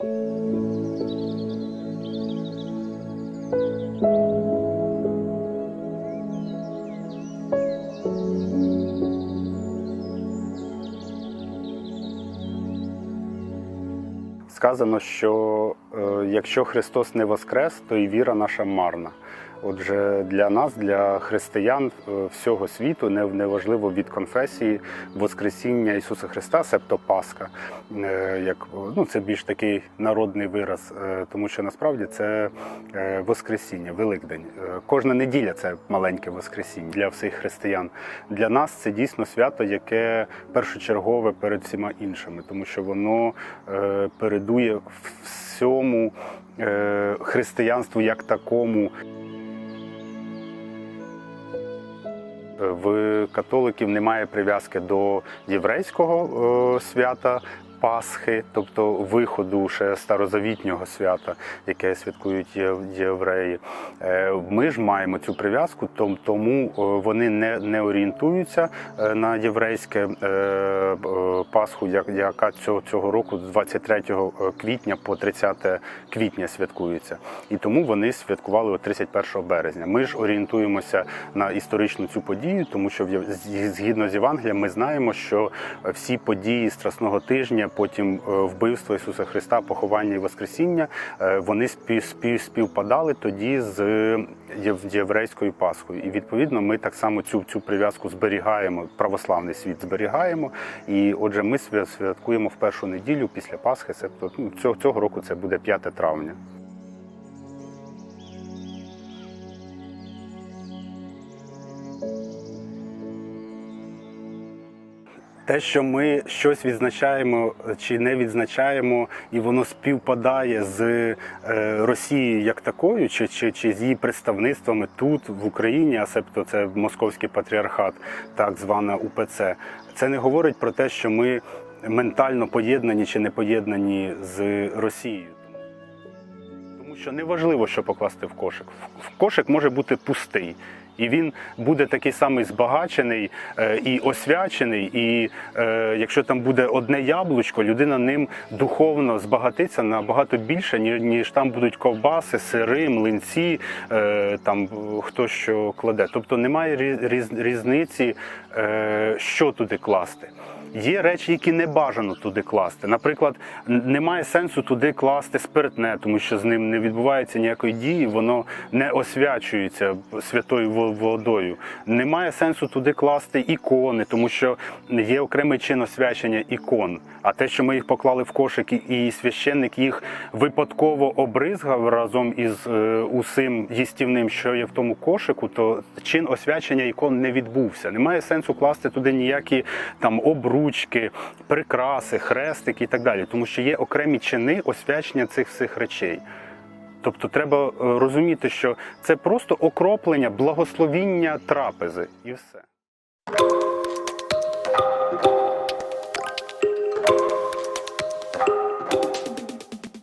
Сказано, що е, якщо Христос не воскрес, то і віра наша марна. Отже, для нас, для християн е, всього світу, неважливо від конфесії Воскресіння Ісуса Христа, себто Пасха, е, як ну це більш такий народний вираз, е, тому що насправді це Воскресіння, Великдень. Кожна неділя це маленьке Воскресіння для всіх християн. Для нас це дійсно свято, яке першочергове перед всіма іншими, тому що воно передує всьому християнству як такому. В католиків немає прив'язки до єврейського е, свята Пасхи, тобто виходу ще старозавітнього свята, яке святкують євреї. Е, Ми ж маємо цю прив'язку, тому е, вони не, не орієнтуються е, на єврейське Пасху, як- яка цього, цього року з 23 квітня по 30 квітня святкується. І тому вони святкували 31 березня. Ми ж орієнтуємося на історичну цю подію, тому що згідно з Євангелієм ми знаємо, що всі події Страсного тижня, потім е, вбивство Ісуса Христа, поховання і Воскресіння, е, вони спів, спів, співпадали тоді з єв- єврейською Пасхою. І відповідно ми так само цю, цю прив'язку зберігаємо, православний світ зберігаємо. І отже, ми свя- святкуємо в першу неділю після Пасхи, себто ну, цього року це буде 5 травня. Те, що ми щось відзначаємо чи не відзначаємо, і воно співпадає з е, Росією як такою, чи, чи, чи з її представництвами тут, в Україні, а себто це московський патріархат, так звана УПЦ, це не говорить про те, що ми ментально поєднані чи не поєднані з Росією. Що неважливо, що покласти в кошик. В кошик може бути пустий. І він буде такий самий збагачений е, і освячений. І е, якщо там буде одне яблучко, людина ним духовно збагатиться набагато більше, ні- ніж там будуть ковбаси, сири, млинці, е, там хто що кладе. Тобто немає різ- різ- різниці, що туди класти. Є речі, які не бажано туди класти. Наприклад, немає сенсу туди класти спиртне, тому що з ним не відбувається ніякої дії, воно не освячується святою водою. Немає сенсу туди класти ікони, тому що є окремий чин освячення ікон. А те, що ми їх поклали в кошик, і- священник їх випадково обризгав разом із е, усім їстівним, що є в тому кошику, то чин освячення ікон не відбувся. Немає сенсу класти туди ніякі там обручки, прикраси, хрестики і так далі, тому що є окремі чини освячення цих всіх речей. Тобто треба е, розуміти, що це просто окроплення, благословіння трапези і все.